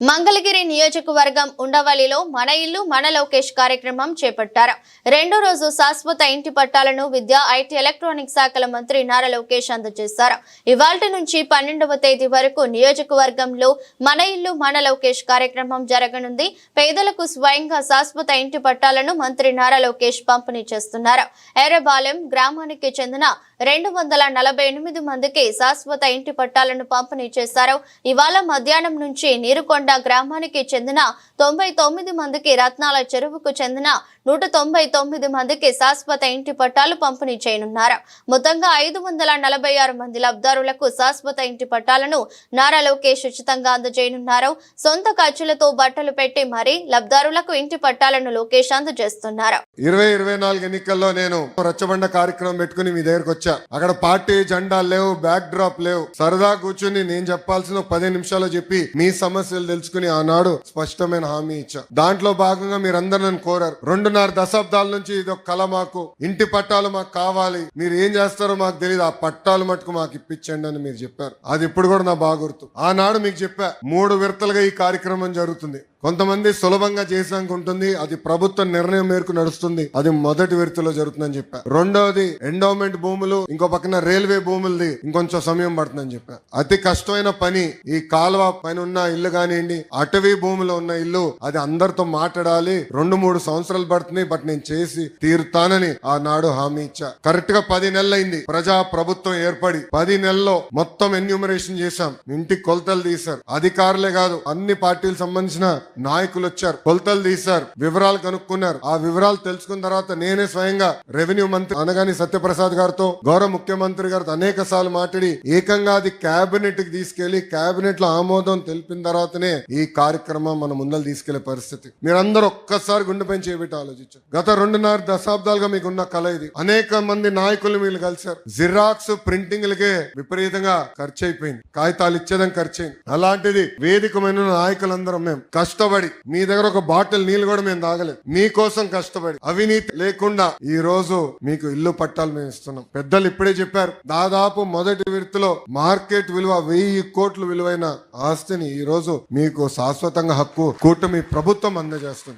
మంగళగిరి నియోజకవర్గం ఉండవల్లిలో మన ఇల్లు మన లోకేష్ కార్యక్రమం చేపట్టారు. రెండో రోజు శాశ్వత ఇంటి పట్టాలను విద్యా ఐటీ ఎలక్ట్రానిక్ శాఖల మంత్రి నారా లోకేష్ అందజేశారు. ఇవాళ నుంచి పన్నెండవ తేదీ వరకు నియోజకవర్గంలో మన ఇల్లు మన లోకేష్ కార్యక్రమం జరగనుంది. పేదలకు స్వయంగా శాశ్వత ఇంటి పట్టాలను మంత్రి నారా లోకేష్ పంపిణీ చేస్తున్నారు. ఎర్రబాలెం గ్రామానికి చెందిన రెండు వందల నలభై ఎనిమిది మందికి శాశ్వత ఇంటి పట్టాలను పంపిణీ చేశారు. ఇవాళ మధ్యాహ్నం నుంచి నీరుకొండ గ్రామానికి చెందిన తొంభై తొమ్మిది మందికి రత్నాల చెరువుకు చెందిన నూట తొంభై తొమ్మిది మందికి శాశ్వత ఇంటి పట్టాలు పంపిణీ చేయనున్నారు. మొత్తంగా ఐదు వందల నలభై ఆరు మంది లబ్ధారులకు శాశ్వత ఇంటి పట్టాలను నారా లోకేష్ ఉచితంగా అందజేయనున్నారు. సొంత ఖర్చులతో బట్టలు పెట్టి మరీ లబ్ధారులకు ఇంటి పట్టాలను లోకేష్ అందజేస్తున్నారు. ఇరవై ఇరవై నాలుగు ఎన్నికల్లో నేను రచ్చబండ కార్యక్రమం పెట్టుకుని మీ దగ్గరకు వచ్చా. అక్కడ పార్టీ జెండాలు లేవు బ్యాక్ డ్రాప్ లేవు. సరదా కూర్చుని నేను చెప్పాల్సిన పది నిమిషాలు చెప్పి మీ సమస్యలు తెలుసుకుని ఆనాడు స్పష్టమైన హామీ ఇచ్చా. దాంట్లో భాగంగా మీరందరూ నన్ను కోరారు. రెండున్నర దశాబ్దాల నుంచి ఇది ఒక కళ మాకు. ఇంటి పట్టాలు మాకు కావాలి. మీరు ఏం చేస్తారో మాకు తెలియదు ఆ పట్టాలు మటుకు మాకు ఇప్పించండి అని మీరు చెప్పారు. అది ఇప్పుడు కూడా నా బాగుర్తు ఆనాడు మీకు చెప్పా మూడు విడతలుగా ఈ కార్యక్రమం జరుగుతుంది. కొంతమంది సులభంగా చేసానుకుంటుంది ఉంటుంది. అది ప్రభుత్వ నిర్ణయం మేరకు నడుస్తుంది. అది మొదటి విడతలో జరుగుతుందని చెప్పా. రెండవది ఎండోమెంట్ భూములు ఇంకో పక్కన రైల్వే భూములది ఇంకొంచెం సమయం పడుతుందని చెప్పా. అతి కష్టమైన పని ఈ కాలువ పైన ఉన్న ఇల్లు కానివ్వండి అటవీ భూమిలో ఉన్న ఇల్లు అది అందరితో మాట్లాడాలి. రెండు మూడు సంవత్సరాలు పడుతుంది బట్ నేను చేసి తీరుతానని ఆనాడు హామీ ఇచ్చా. కరెక్ట్గా పది నెలలైంది. ప్రజా ప్రభుత్వం ఏర్పడి పది నెలల్లో మొత్తం ఎన్యూమరేషన్ చేశాం. ఇంటికి కొలతలు తీశారు. అధికారులే కాదు అన్ని పార్టీలకు సంబంధించిన నాయకులు వచ్చారు కొలతలు తీశారు వివరాలు కనుక్కున్నారు. ఆ వివరాలు తెలుసుకున్న తర్వాత నేనే స్వయంగా రెవెన్యూ మంత్రి అనగాని సత్యప్రసాద్ గారితో గౌరవ ముఖ్యమంత్రి గారితో అనేక సార్లు మాట్లాడి ఏకంగా అది కేబినెట్కి తీసుకెళ్ళి కేబినెట్లో ఆమోదం తెలిపిన తర్వాతనే ఈ కార్యక్రమం మన ముందర తీసుకెళ్ళే పరిస్థితి. మీరందరూ ఒక్కసారి గుండెపై చేపెట్టి ఆలోచించారు? గత రెండున్నర దశాబ్దాలుగా మీకు ఉన్న కళ ఇది. అనేక మంది నాయకులు మీరు కలిశారు. జిరాక్స్ ప్రింటింగ్లకే విపరీతంగా ఖర్చు అయిపోయింది కాగితాలు ఇచ్చేదం ఖర్చు అయింది అలాంటిది వేదికమైన నాయకులందరం మేము. కష్టం కష్టపడి మీ దగ్గర ఒక బాటిల్ నీళ్ళు కూడా మేము తాగలేదు. మీకోసం కష్టపడి అవినీతి లేకుండా ఈ రోజు మీకు ఇల్లు పట్టాలు మేము ఇస్తున్నాం. పెద్దలు ఇప్పుడే చెప్పారు దాదాపు మొదటి విడతలో మార్కెట్ విలువ వెయ్యి కోట్లు విలువైన ఆస్తిని ఈ రోజు మీకు శాశ్వతంగా హక్కు కూటమి ప్రభుత్వం అందజేస్తుంది.